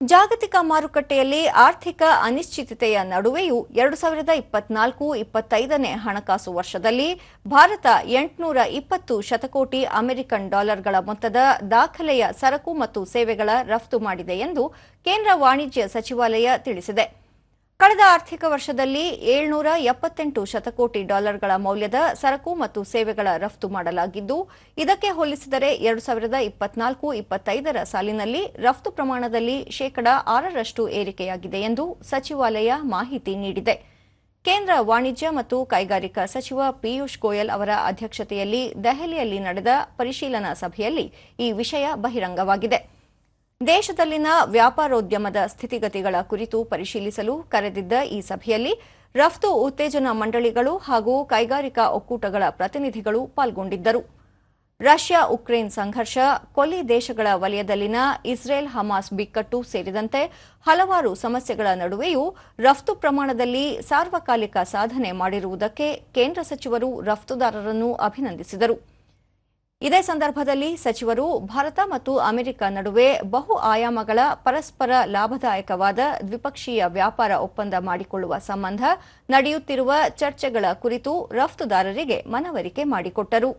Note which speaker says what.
Speaker 1: ಜಾಗತಿಕ ಮಾರುಕಟ್ಟೆಯಲ್ಲಿ ಆರ್ಥಿಕ ಅನಿಶ್ಚಿತತೆಯ ನಡುವೆಯೂ ಎರಡು ಸಾವಿರದ ಇಪ್ಪತ್ನಾಲ್ಕು ಇಪ್ಪತ್ತೈದನೇ ಹಣಕಾಸು ವರ್ಷದಲ್ಲಿ ಭಾರತ ಎಂಟುನೂರ ಇಪ್ಪತ್ತು ಶತಕೋಟಿ ಅಮೆರಿಕನ್ ಡಾಲರ್ಗಳ ಮೊತ್ತದ ದಾಖಲೆಯ ಸರಕು ಮತ್ತು ಸೇವೆಗಳ ರಫ್ತು ಮಾಡಿದೆ ಎಂದು ಕೇಂದ್ರ ವಾಣಿಜ್ಯ ಸಚಿವಾಲಯ ತಿಳಿಸಿದೆ. ಕಳೆದ ಆರ್ಥಿಕ ವರ್ಷದಲ್ಲಿ ಏಳ್ನೂರ ಎಪ್ಪತ್ತೆಂಟು ಶತಕೋಟಿ ಡಾಲರ್ಗಳ ಮೌಲ್ಯದ ಸರಕು ಮತ್ತು ಸೇವೆಗಳ ರಫ್ತು ಮಾಡಲಾಗಿದ್ದು, ಇದಕ್ಕೆ ಹೋಲಿಸಿದರೆ ಎರಡು ಸಾವಿರದ ಇಪ್ಪತ್ನಾಲ್ಕು ಇಪ್ಪತ್ತೈದರ ಸಾಲಿನಲ್ಲಿ ರಫ್ತು ಪ್ರಮಾಣದಲ್ಲಿ ಶೇಕಡಾ ಆರರಷ್ಟು ಏರಿಕೆಯಾಗಿದೆ ಎಂದು ಸಚಿವಾಲಯ ಮಾಹಿತಿ ನೀಡಿದೆ. ಕೇಂದ್ರ ವಾಣಿಜ್ಯ ಮತ್ತು ಕೈಗಾರಿಕಾ ಸಚಿವ ಪಿಯೂಷ್ ಗೋಯಲ್ ಅವರ ಅಧ್ಯಕ್ಷತೆಯಲ್ಲಿ ದೆಹಲಿಯಲ್ಲಿ ನಡೆದ ಪರಿಶೀಲನಾ ಸಭೆಯಲ್ಲಿ ಈ ವಿಷಯ ಬಹಿರಂಗವಾಗಿದೆ. ದೇಶದಲ್ಲಿನ ವ್ಯಾಪಾರೋದ್ಯಮದ ಸ್ಥಿತಿಗತಿಗಳ ಕುರಿತು ಪರಿಶೀಲಿಸಲು ಕರೆದಿದ್ದ ಈ ಸಭೆಯಲ್ಲಿ ರಫ್ತು ಉತ್ತೇಜನ ಮಂಡಳಿಗಳು ಹಾಗೂ ಕೈಗಾರಿಕಾ ಒಕ್ಕೂಟಗಳ ಪ್ರತಿನಿಧಿಗಳು ಪಾಲ್ಗೊಂಡಿದ್ದರು. ರಷ್ಯಾ ಉಕ್ರೇನ್ ಸಂಘರ್ಷ, ಕೊಲ್ಲಿ ದೇಶಗಳ ವಲಯದಲ್ಲಿನ ಇಸ್ರೇಲ್ ಹಮಾಸ್ ಬಿಕ್ಕಟ್ಟು ಸೇರಿದಂತೆ ಹಲವಾರು ಸಮಸ್ಯೆಗಳ ನಡುವೆಯೂ ರಫ್ತು ಪ್ರಮಾಣದಲ್ಲಿ ಸಾರ್ವಕಾಲಿಕ ಸಾಧನೆ ಮಾಡಿರುವುದಕ್ಕೆ ಕೇಂದ್ರ ಸಚಿವರು ರಫ್ತುದಾರರನ್ನು ಅಭಿನಂದಿಸಿದರು. ಇದೇ ಸಂದರ್ಭದಲ್ಲಿ ಸಚಿವರು ಭಾರತ ಮತ್ತು ಅಮೆರಿಕ ನಡುವೆ ಬಹು ಆಯಾಮಗಳ ಪರಸ್ಪರ ಲಾಭದಾಯಕವಾದ ದ್ವಿಪಕ್ಷೀಯ ವ್ಯಾಪಾರ ಒಪ್ಪಂದ ಮಾಡಿಕೊಳ್ಳುವ ಸಂಬಂಧ ನಡೆಯುತ್ತಿರುವ ಚರ್ಚೆಗಳ ಕುರಿತು ರಫ್ತುದಾರರಿಗೆ ಮನವರಿಕೆ ಮಾಡಿಕೊಟ್ಟರು.